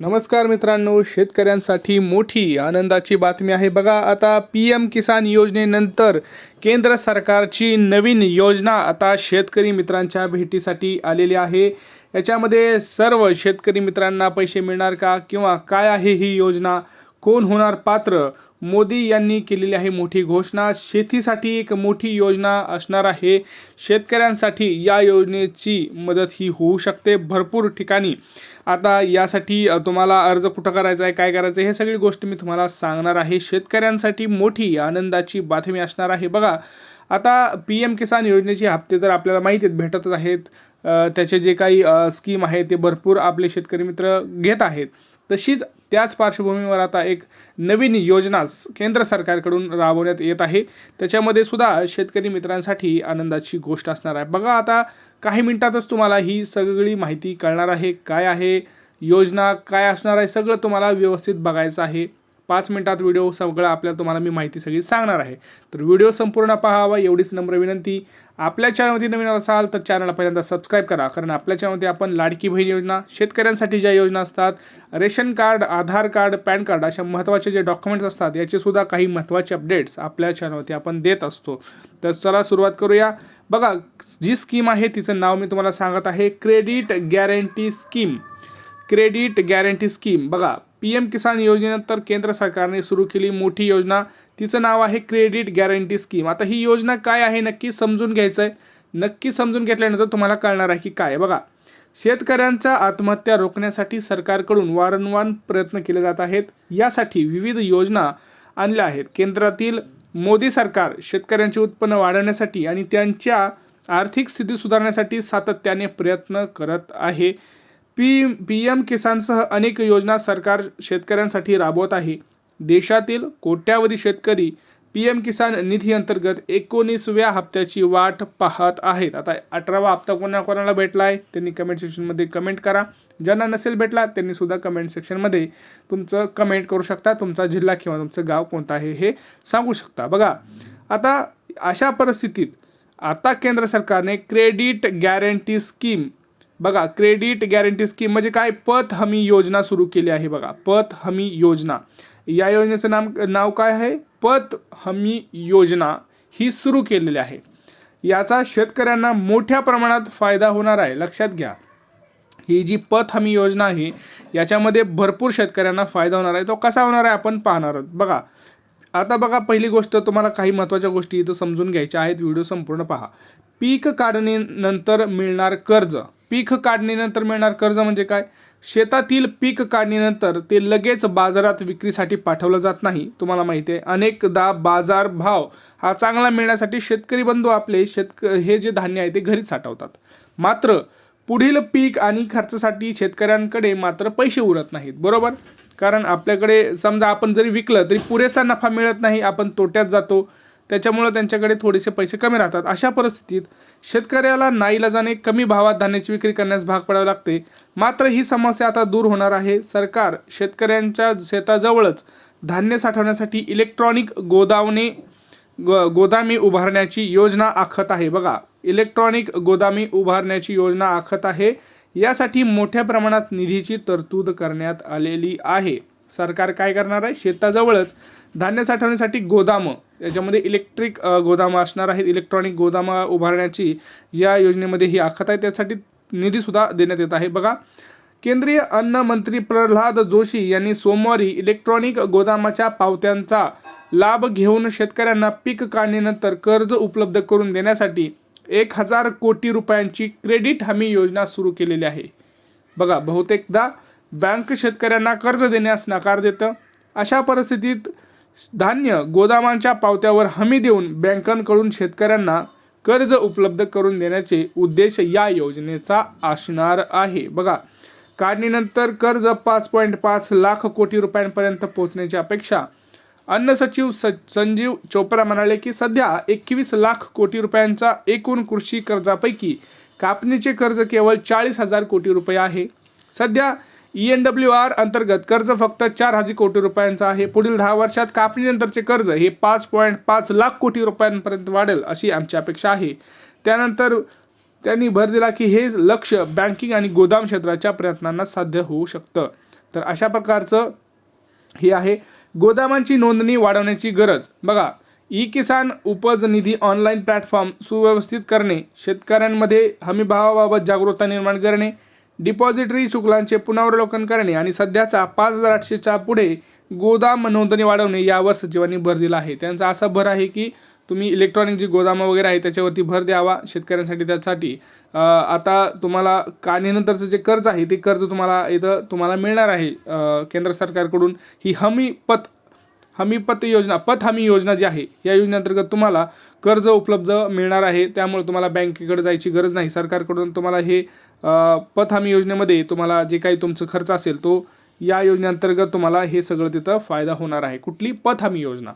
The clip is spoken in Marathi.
नमस्कार मित्रांनो शेतकऱ्यांसाठी मोठी आनंदाची बातमी आहे. बघा आता पी एम किसान योजनेनंतर केंद्र सरकारची नवीन योजना आता शेतकरी मित्रांच्या भेटीसाठी आलेली आहे. याच्यामध्ये सर्व शेतकरी मित्रांना पैसे मिळणार का? किंवा काय आहे ही योजना? कोण होणार पात्र? मोदी यांनी केलेली आहे मोठी घोषणा. शेतीसाठी एक मोठी योजना असणार आहे. शेतकऱ्यांसाठी या योजनेची मदत ही होऊ शकते. भरपूर ठिकाणी. आता यासाठी तुम्हाला अर्ज कुठं करायचा आहे काय करायचं आहे हे सगळी गोष्ट मी तुम्हाला सांगणार आहे. शेतकऱ्यांसाठी मोठी आनंदाची बातमी असणार आहे. बघा आता पी एम किसान योजनेचे हप्ते तर आपल्याला माहिती आहेत भेटतच आहेत. त्याचे जे काही स्कीम आहे ते भरपूर आपले शेतकरी मित्र घेत आहेत. तशीच त्याच पार्श्वभूमीवर आता एक नवीन योजना केंद्र सरकारकडून राबवण्यात येत आहे. त्याच्यामध्ये सुद्धा शेतकरी मित्रांसाठी आनंदाची गोष्ट असणार आहे. बघा आता काही मिनिटातच तुम्हाला ही सगळी माहिती कळणार आहे. काय आहे? योजना काय असणार आहे? सगळं तुम्हाला व्यवस्थित बघायचं आहे. पाच मिनटात व्हिडिओ सगळं आपल्याला तुम्हाला मी माहिती सगळी सांगणार आहे. तर व्हिडिओ संपूर्ण पाहावा एवढीच नम्र विनंती. आपल्या चॅनलमध्ये नवीन असाल तर चॅनलला पहिल्यांदा सबस्क्राईब करा कारण आपल्या चॅनलमध्ये आपण लाडकी बहीण योजना शेतकऱ्यांसाठी ज्या योजना असतात ration card Aadhaar card PAN card अशा महत्त्वाचे जे डॉक्युमेंट्स असतात याचेसुद्धा काही महत्त्वाचे अपडेट्स आपल्या चॅनलवरती आपण देत असतो. तर चला सुरुवात करूया. बघा जी स्कीम आहे तिचं नाव मी तुम्हाला सांगत आहे credit guarantee scheme. Credit guarantee scheme. बघा पी एम किसान योजनेनंतर केंद्र सरकारने सुरू केली मोठी योजना. तिचं नाव आहे क्रेडिट गॅरंटी स्कीम. आता ही योजना काय आहे नक्की समजून घ्यायचं आहे नक्की समजून घेतल्यानंतर तुम्हाला कळणार आहे की काय बघा शेतकऱ्यांच्या आत्महत्या रोखण्यासाठी सरकारकडून वारंवार प्रयत्न केले जात आहेत. यासाठी विविध योजना आणल्या आहेत. केंद्रातील मोदी सरकार शेतकऱ्यांचे उत्पन्न वाढवण्यासाठी आणि त्यांच्या आर्थिक स्थिती सुधारण्यासाठी सातत्याने प्रयत्न करत आहे. पी पी एम किसानसह अनेक योजना सरकार शेतकऱ्यांसाठी राबवत आहे. देशातील कोट्यावधी शेतकरी पी एम किसान निधी अंतर्गत एकोणीसव्या हप्त्याची वाट पाहत आहेत. आता अठरावा हप्ता कोणा कोणाला भेटला आहे त्यांनी कमेंट सेक्शनमध्ये कमेंट करा. ज्यांना नसेल भेटला त्यांनी सुद्धा कमेंट सेक्शनमध्ये तुमचं कमेंट करू शकता. तुमचा जिल्हा किंवा तुमचं गाव कोणतं आहे हे सांगू शकता. बघा आता अशा परिस्थितीत आता केंद्र सरकारने क्रेडिट गॅरंटी स्कीम बघा क्रेडिट गॅरंटी स्कीम म्हणजे काय? पत हमी योजना सुरू केली आहे बघा. पत हमी योजना. या योजनेचं नाम नाव काय आहे? पत हमी योजना ही सुरू केलेली आहे. याचा शेतकऱ्यांना मोठ्या प्रमाणात फायदा होणार आहे. लक्षात घ्या. ही जी पत हमी योजना आहे याच्यामध्ये भरपूर शेतकऱ्यांना फायदा होणार आहे. तो कसा होणार आहे? आपण पाहणार आहोत. बघा आता बघा पहिली गोष्ट तुम्हाला काही महत्त्वाच्या गोष्टी इथं समजून घ्यायच्या आहेत. व्हिडिओ संपूर्ण पहा. पीक काढणीनंतर मिळणार कर्ज. पीक काढणीनंतर मिळणार कर्ज म्हणजे काय? शेतातील पीक काढणीनंतर ते लगेच बाजारात विक्रीसाठी पाठवलं जात नाही. तुम्हाला माहिती आहे अनेकदा बाजार भाव हा चांगला मिळण्यासाठी शेतकरी बंधू आपले शेतक हे जे धान्य आहे ते घरीच साठवतात. मात्र पुढील पीक आणि खर्चासाठी शेतकऱ्यांकडे मात्र पैसे उरत नाहीत. बरोबर? कारण आपल्याकडे समजा आपण जरी विकलं तरी पुरेसा नफा मिळत नाही आपण तोट्यात जातो त्याच्यामुळं त्यांच्याकडे थोडेसे पैसे कमी राहतात. अशा परिस्थितीत शेतकऱ्याला नाईलाजाने कमी भावात धान्याची विक्री करण्यास भाग पडावे लागते. मात्र ही समस्या आता दूर होणार आहे. सरकार शेतकऱ्यांच्या शेताजवळच धान्य साठवण्यासाठी इलेक्ट्रॉनिक गोदावणे गो गोदामी उभारण्याची योजना आखत आहे. बघा इलेक्ट्रॉनिक गोदामी उभारण्याची योजना आखत आहे. यासाठी मोठ्या प्रमाणात निधीची तरतूद करण्यात आलेली आहे. सरकार काय करणार आहे? शेताजवळच धान्य साठवण्यासाठी गोदामं याच्यामध्ये इलेक्ट्रिक गोदामं असणार आहेत. इलेक्ट्रॉनिक गोदामं उभारण्याची या योजनेमध्ये ही आखत आहे. त्यासाठी निधीसुद्धा देण्यात येत आहे. बघा केंद्रीय अन्न मंत्री प्रल्हाद जोशी यांनी सोमवारी इलेक्ट्रॉनिक गोदामाच्या पावत्यांचा लाभ घेऊन शेतकऱ्यांना पीक काढणीनंतर कर्ज उपलब्ध करून देण्यासाठी एक हजार कोटी रुपयांची क्रेडिट हमी योजना सुरू केलेली आहे. बघा बहुतेकदा बँक शेतकऱ्यांना कर्ज देण्यास नकार देतं. अशा परिस्थितीत धान्य गोदामांच्या पावत्यावर हमी देऊन बँकांकडून शेतकऱ्यांना कर्ज उपलब्ध करून देण्याचे उद्देश या योजनेचा असणार आहे. बघा काढणीनंतर कर्ज पाच पॉईंट पाच लाख कोटी रुपयांपर्यंत पोहोचण्याची अपेक्षा. अन्न सचिव स संजीव चोप्रा म्हणाले की सध्या एकवीस लाख कोटी रुपयांचा एकूण कृषी कर्जापैकी कापणीचे कर्ज केवळ चाळीस हजार कोटी रुपये आहे. सध्या ई एन डब्ल्यू आर अंतर्गत कर्ज फक्त चार हजार कोटी रुपयांचं आहे. पुढील दहा वर्षात कापणीनंतरचे कर्ज हे पाच पॉईंट पाच लाख कोटी रुपयांपर्यंत वाढेल अशी आमची अपेक्षा आहे. त्यानंतर त्यांनी भर दिला की हे लक्ष बँकिंग आणि गोदाम क्षेत्राच्या प्रयत्नांना साध्य होऊ शकतं. तर अशा प्रकारचं हे आहे. गोदामांची नोंदणी वाढवण्याची गरज. बघा ई किसान उपज निधी ऑनलाईन प्लॅटफॉर्म सुव्यवस्थित करणे शेतकऱ्यांमध्ये हमीभावाबाबत जागरूकता निर्माण करणे डिपॉझिटरी शुल्कांचे पुनरावलोकन करणे आणि सध्याचा पाच हजार आठशेच्या पुढे गोदाम नोंदणी वाढवणे यावर सचिवांनी भर दिला आहे. त्यांचा असा भर आहे की तुम्ही इलेक्ट्रॉनिक जी गोदामं वगैरे आहे त्याच्यावरती भर द्यावा शेतकऱ्यांसाठी त्यासाठी. आता तुम्हाला काढणीनंतरचं जे कर्ज आहे ते कर्ज तुम्हाला इथं तुम्हाला मिळणार आहे. केंद्र सरकारकडून ही हमी पत हमी पत योजना पत हमी योजना जी आहे या योजनेअंतर्गत तुम्हाला कर्ज उपलब्ध मिळणार आहे त्यामुळे तुम्हाला बँकेकडे जायची गरज नाही. सरकारकडून तुम्हाला हे पत हमी योजनेमध्ये तुम्हाला जे काही तुमचं खर्च असेल तो या योजनेअंतर्गत तुम्हाला हे सगळं तिथं फायदा होणार आहे. कुठली पत हमी योजना?